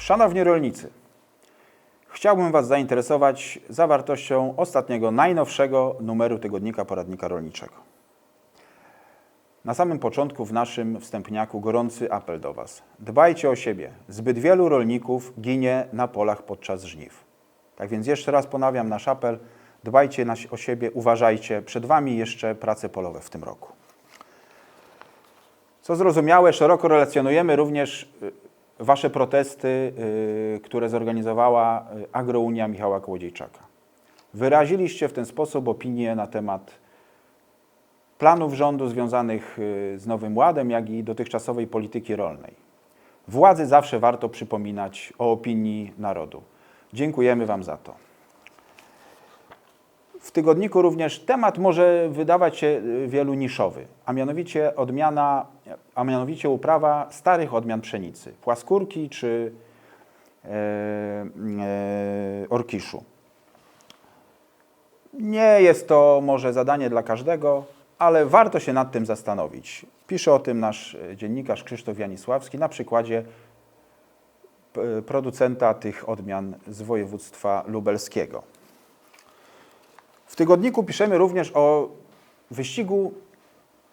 Szanowni rolnicy, chciałbym Was zainteresować zawartością ostatniego, najnowszego numeru tygodnika poradnika rolniczego. Na samym początku w naszym wstępniaku gorący apel do Was. Dbajcie o siebie. Zbyt wielu rolników ginie na polach podczas żniw. Tak więc jeszcze raz ponawiam nasz apel. Dbajcie o siebie, uważajcie. Przed Wami jeszcze prace polowe w tym roku. Co zrozumiałe, szeroko relacjonujemy również y, Wasze protesty, y, które zorganizowała y, Agrounia Michała Kołodziejczaka. Wyraziliście w ten sposób opinię na temat planów rządu związanych y, z Nowym Ładem, jak i dotychczasowej polityki rolnej. Władzy zawsze warto przypominać o opinii narodu. Dziękujemy Wam za to. W tygodniku również temat może wydawać się wielu niszowy, a mianowicie odmiana, a mianowicie uprawa starych odmian pszenicy, płaskórki czy e, orkiszu. Nie jest to może zadanie dla każdego, ale warto się nad tym zastanowić. Pisze o tym nasz e, dziennikarz Krzysztof Janisławski na przykładzie producenta tych odmian z województwa lubelskiego. W tygodniku piszemy również o wyścigu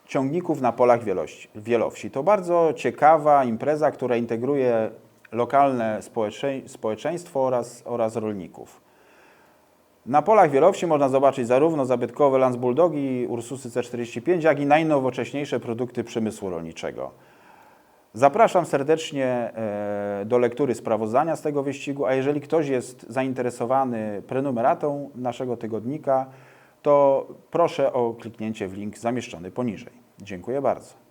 ciągników na polach wielości, wielowsi. To bardzo ciekawa impreza, która integruje lokalne społecze- społeczeństwo oraz, oraz rolników. Na polach wielowsi można zobaczyć zarówno zabytkowe Lance Bulldogi Ursusy C45, jak i najnowocześniejsze produkty przemysłu rolniczego. Zapraszam serdecznie e, do lektury sprawozdania z tego wyścigu, a jeżeli ktoś jest zainteresowany prenumeratą naszego tygodnika, to proszę o kliknięcie w link zamieszczony poniżej. Dziękuję bardzo.